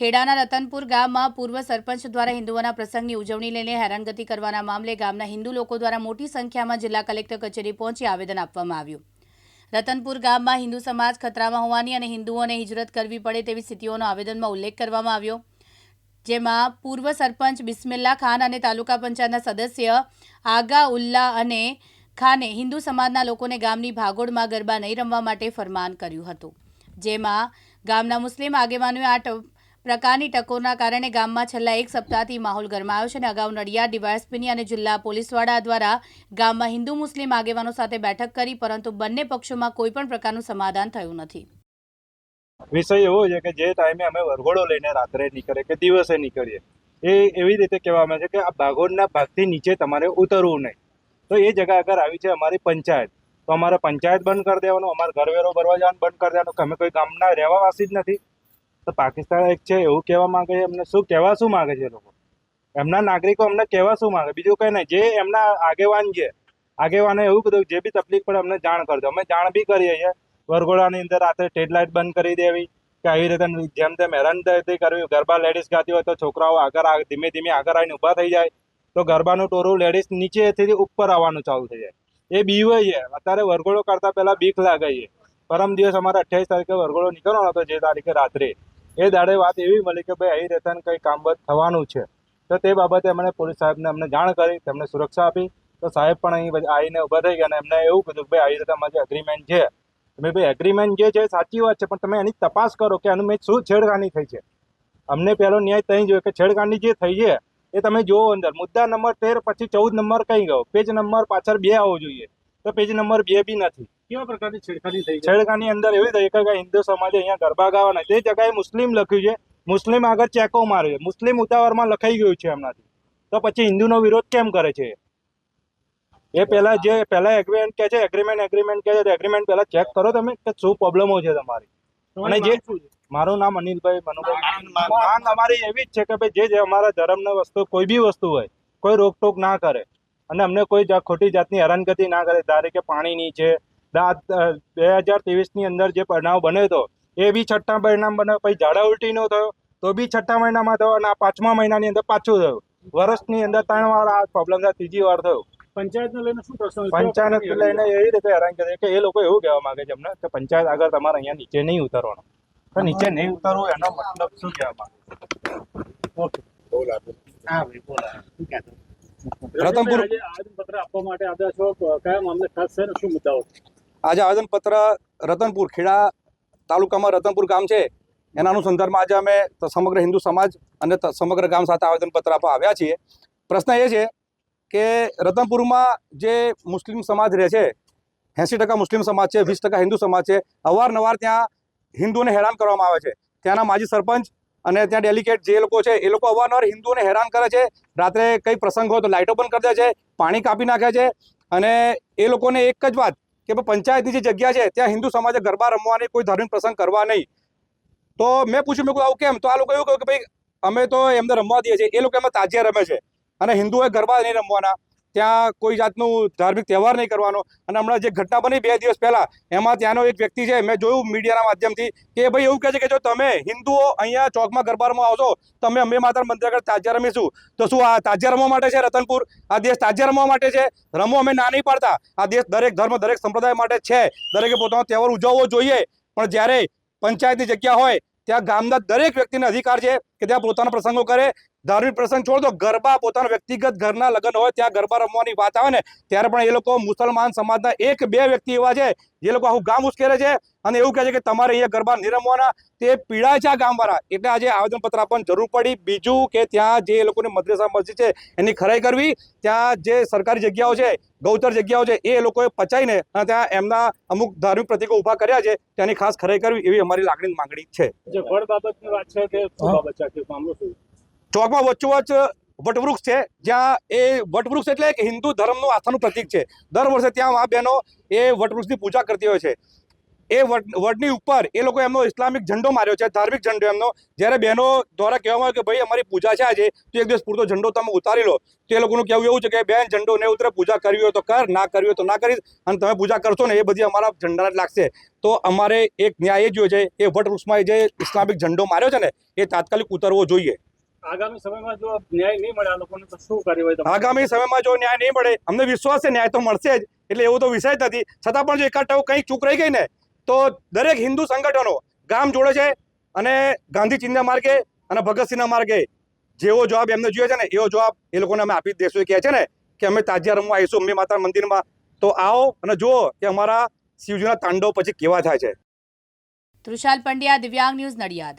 ખેડાના રતનપુર ગામમાં પૂર્વ સરપંચ દ્વારા હિન્દુઓના પ્રસંગની ઉજવણી લઈને હેરાનગતિ કરવાના મામલે ગામના હિન્દુ લોકો દ્વારા મોટી સંખ્યામાં જિલ્લા કલેક્ટર કચેરી પહોંચી આવેદન આપવામાં આવ્યું. રતનપુર ગામમાં હિન્દુ સમાજ ખતરામાં હોવાની અને હિન્દુઓને હિજરત કરવી પડે તેવી સ્થિતિઓનો આવેદનમાં ઉલ્લેખ કરવામાં આવ્યો. જેમાં પૂર્વ સરપંચ બિસ્મિલ્લા ખાન અને તાલુકા પંચાયતના સદસ્ય આગા ઉલ્લા અને ખાને હિન્દુ સમાજના લોકોને ગામની ભાગોળમાં ગરબા નહીં રમવા માટે ફરમાન કર્યું હતું. જેમાં ગામના મુસ્લિમ આગેવાનોએ આ પ્રકારની ટકોરના કારણે ગામમાં છેલ્લા એક સપ્તાહથી માહોલ ગરમાયો છે અને અગાઉ નડિયાદ ડીવાયએસપીની અને જિલ્લા પોલીસવાળા દ્વારા ગામમાં હિન્દુ મુસ્લિમ આગેવાનો સાથે બેઠક કરી, પરંતુ બંને પક્ષોમાં કોઈ પણ પ્રકારનું સમાધાન થયું નથી. વિષય એવો છે કે જે ટાઈમે અમે વરઘોડો લઈને રાત્રે નીકળે કે દિવસે નીકળીએ, એ એવી રીતે કહેવામાં છે કે આ ભાગોળના ભાગથી નીચે તમારે ઉતરવું નહીં. તો એ જગ્યા આગળ આવી છે અમારી પંચાયત. તો અમારે પંચાયત બંધ કરી દેવાનું, અમારે ઘરવેરો ભરવા જવાનું બંધ કરી દેવાનું, કે અમે કોઈ ગામના રહેવાવાસી જ નથી. તો પાકિસ્તાન એક છે, એવું કહેવા માંગે છે, એમને શું કહેવા શું માંગે છે લોકો? એમના નાગરિકો અમને કહેવા શું માંગે? બીજું કંઈ નહીં, જે એમના આગેવાન છે આગેવાને એવું કીધું જે બી તકલીફ પડે અમને જાણ કરજો. અમે જાણ બી કરીએ છીએ વરઘોડાની અંદર રાત્રે ટેડ લાઇટ બંધ કરી દેવી, કે આવી રીતે જેમ તેમ હેરાન કરવી. ગરબા લેડીઝ ગાતી હોય તો છોકરાઓ આગળ ધીમે ધીમે આગળ આવીને ઊભા થઈ જાય. તો ગરબાનું ટોરું લેડીઝ નીચેથી ઉપર આવવાનું ચાલુ થઈ જાય. એ બીવે છે. અત્યારે વરઘોડો કરતા પહેલાં બીક લાગે છે. પરમ દિવસ અમારે અઠ્યાવીસ તારીખે વરઘોડો નીકળવાનો હતો, જે તારીખે રાત્રે. એ દાડે વાત એવી મળી કે ભાઈ, અહીં રહેતા કંઈ કામ બંધ થવાનું છે. તો તે બાબતે અમને પોલીસ સાહેબને અમને જાણ કરી, તેમને સુરક્ષા આપી. તો સાહેબ પણ અહીં આવીને ઊભા થઈ ગયા અને એમને એવું કીધું કે ભાઈ, આવી રીતે અમારી એગ્રીમેન્ટ છે તમે ભાઈ એગ્રીમેન્ટ જે છે સાચી વાત છે, પણ તમે એની તપાસ કરો કે આનું મેં શું છેડખાની થઈ છે. અમને પહેલો ન્યાય ત્યાં જોયો કે છેડખાની જે થઈ છે, એ તમે જુઓ અંદર. મુદ્દા નંબર તેર પછી ચૌદ નંબર કઈ ગયો? પેજ નંબર પાછળ બે આવવો જોઈએ. તો પેજ નંબર બે બી નથી. કેવા પ્રકારની છેડખાની થઈ છેડખાની અંદર એવી થઈ કે હિન્દુ સમાજે અહીંયા ગરબા ગાવાના તે જગ્યાએ મુસ્લિમ લખ્યું છે. મુસ્લિમ આગળ ચેકો માર્યો છે. મુસ્લિમ ઉતાવળમાં લખાઈ ગયું છે એમનાથી. તો પછી હિન્દુનો વિરોધ કેમ કરે છે? એ પહેલા જે પહેલા એગ્રીમેન્ટ કે છે એગ્રીમેન્ટ એગ્રીમેન્ટ કે છે એગ્રીમેન્ટ પહેલા ચેક કરો તમે કે શું પ્રોબ્લેમો છે તમારી. અને જે- શું મારું નામ અનિલભાઈ મનુભાઈ. માંગ અમારી એવી જ છે કે ભાઈ જે જે અમારા ધર્મની વસ્તુ કોઈ બી વસ્તુ હોય કોઈ રોકટોક ના કરે. અને અમને કોઈ જા- ખોટી જાતની હેરાનગતિ ના કરે. ધારે કે પાણીની છે બે હજાર ત્રેવીસની અંદર જે બનાવ બન્યો હતો એ બી છઠ્ઠા પરિણામ બન્યો પછી ઝાડા ઉલટીનો થયો તો બી છઠ્ઠા મહિનામાં થયો અને આ પાંચમા મહિનાની અંદર પાછું થયું. વર્ષની અંદર ત્રણ વાર આ પ્રોબ્લેમ થાય ત્રીજી વાર થયો. પંચાયતને લઈને શું પ્રશ્ન પંચાયત લઈને એવી રીતે હેરાન કરે કે એ લોકો એવું કહેવા માંગે છે અમને કે પંચાયત આગળ તમારે અહીંયા નીચે નહીં ઉતારવાનો. તો નીચે નહીં ઉતરવું એનો મતલબ શું કહેવા માંગે ઓકે. હા ભાઈ, બોલો. શું કહેતો? રતનપુર- આજે આવેદનપત્ર આપવા માટે આવ્યા છો. કયા મામલે ખાસ છે શું મુદ્દાઓ? આજે આવેદનપત્ર રતનપુર ખેડા તાલુકામાં રતનપુર ગામ છે. એના અનુસંધાનમાં આજે અમે સમગ્ર હિન્દુ સમાજ અને સમગ્ર ગામ સાથે આવેદનપત્ર આપવા આવ્યા છીએ. પ્રશ્ન એ છે કે રતનપુરમાં જે મુસ્લિમ સમાજ રહે છે એંસી ટકા મુસ્લિમ સમાજ છે, વીસ ટકા હિન્દુ સમાજ છે, અવારનવાર ત્યાં હિન્દુઓને હેરાન કરવામાં આવે છે. ત્યાંના માજી સરપંચ અને ત્યાં ડેલિકેટ જે લોકો છે, એ લોકો અવારનવાર હિન્દુઓને હેરાન કરે છે. રાત્રે કંઈ પ્રસંગ હોય તો લાઇટો બંધ કરી દે છે, પાણી કાપી નાખે છે અને એ લોકોને એક જ વાત કે પંચાયતની જે જગ્યા છે, ત્યાં હિન્દુ સમાજે ગરબા રમવાની કોઈ ધાર્મિક પ્રસંગ કરવા નહીં. તો મેં પૂછ્યું, મેં કહું આવું કેમ? તો આ લોકો એવું કહ્યું કે ભાઈ, અમે તો એમને રમવા દઈએ છીએ. એ લોકો એમાં તાજિયા રમે છે. અને હિન્દુઓએ ગરબા નહીં રમવાના. ત્યાં કોઈ જાતનું ધાર્મિક તહેવાર નહીં કરવાનો. અને હમણાં જે ઘટના બની બે દિવસ પહેલાં, એમાં ત્યાંનો એક વ્યક્તિ છે, મેં જોયું મીડિયાના માધ્યમથી, કે ભાઈ એવું કહે છે કે જો તમે હિન્દુઓ અહીંયા ચોકમાં ગરબારમાં આવશો તમે અમે માતા મંદિર આગળ તાજ્યા રમીશું. તો શું આ તાજ્યા રમવા માટે છે રતનપુર? આ દેશ તાજ્યા રમવા માટે છે? રમો અમે ના નહીં પાડતા. આ દેશ દરેક ધર્મ, દરેક સંપ્રદાય માટે છે. દરેકે પોતાનો તહેવાર ઉજવવો જોઈએ. પણ જ્યારે પંચાયતની જગ્યા હોય, ત્યાં ગામના દરેક વ્યક્તિને અધિકાર છે કે ત્યાં પોતાના પ્રસંગો કરે ધાર્મિક પ્રસંગ છોડ દો. ગરબા પોતાના વ્યક્તિગત ઘરના લગ્ન હોય ત્યાં ગરબા રમવાની વાત આવે ને ત્યારે પણ એ લોકો મુસલમાન સમાજના એક બે વ્યક્તિ એવા છે જે લોકો આખું ગામ ઉશ્કેરે છે અને એવું કહે છે કે તમારે અહીંયા ગરબા નહીં રમવાના. તે પીડાય છે આ ગામવાળા. એટલે આજે આવેદનપત્ર આપવાની જરૂર પડી. બીજું કે ત્યાં જે લોકોની મદ્રેસા મસ્જિદ છે એની ખરાઈ કરવી. ત્યાં જે સરકારી જગ્યાઓ છે ગૌચર જગ્યાઓ છે એ લોકોએ પચાવીને અને ત્યાં એમના અમુક ધાર્મિક પ્રતિકો ઊભા કર્યા છે. તેની ખાસ ખરાઈ કરવી એવી અમારી લાગણી માંગણી છે. જે વડ બાબતની વાત છે કે શું બાબત છે? મામલો શું? ચોકમાં વચ્ચોવચ વટવૃક્ષ છે, જ્યાં એ વટવૃક્ષ એટલે એક હિન્દુ ધર્મનું આસ્થાનું પ્રતીક છે. દર વર્ષે ત્યાં આ બહેનો એ વટવૃક્ષની પૂજા કરતી હોય છે. એ વટ વડની ઉપર એ લોકો એમનો ઇસ્લામિક ઝંડો માર્યો છે, ધાર્મિક ઝંડો એમનો. જ્યારે બહેનો દ્વારા કહેવામાં આવ્યું કે ભાઈ, અમારી પૂજા છે આજે, તો એક દિવસ પૂરતો ઝંડો તમે ઉતારી લો. તો એ લોકોનું કહેવું એવું છે કે, બેન ઝંડો ને ઉતરે, પૂજા કરવી હોય તો કર, ના કરવી હોય તો ના કરીશ, અને તમે પૂજા કરશો ને એ બધી અમારા ઝંડાને જ લાગશે. તો અમારે એક ન્યાય એ જોયો છે, એ વટવૃક્ષમાં જે ઇસ્લામિક ઝંડો માર્યો છે ને, એ તાત્કાલિક ઉતરવો જોઈએ. આગામી સમયમાં જો ન્યાય નહીં મળે આ લોકોને તો શું કાર્યવાહી આગામી સમયમાં જો ન્યાય નહીં મળે અમને વિશ્વાસ છે ન્યાય તો મળશે જ. એટલે એવો તો વિષય જ નથી. છતાં પણ જો એકાદ કંઈક ચૂક રહી ગઈ ને તો દરેક હિન્દુ સંગઠનો ગામ જોડે છે અને ગાંધી ચિંતા માર્ગે અને ભગતસિંહના માર્ગે જેવો જવાબ એમને જોઈએ છે ને એવો જવાબ એ લોકોને અમે આપી જ દેશું. એ કહે છે ને કે અમે તાજિયા રમવા આવીશું અંબે માતા મંદિરમાં. તો આવો અને જુઓ કે અમારા શિવજીના તાંડવ પછી કેવા થાય છે. તૃષાલ પંડ્યા દિવ્યાંગ ન્યૂઝ નડિયાદ.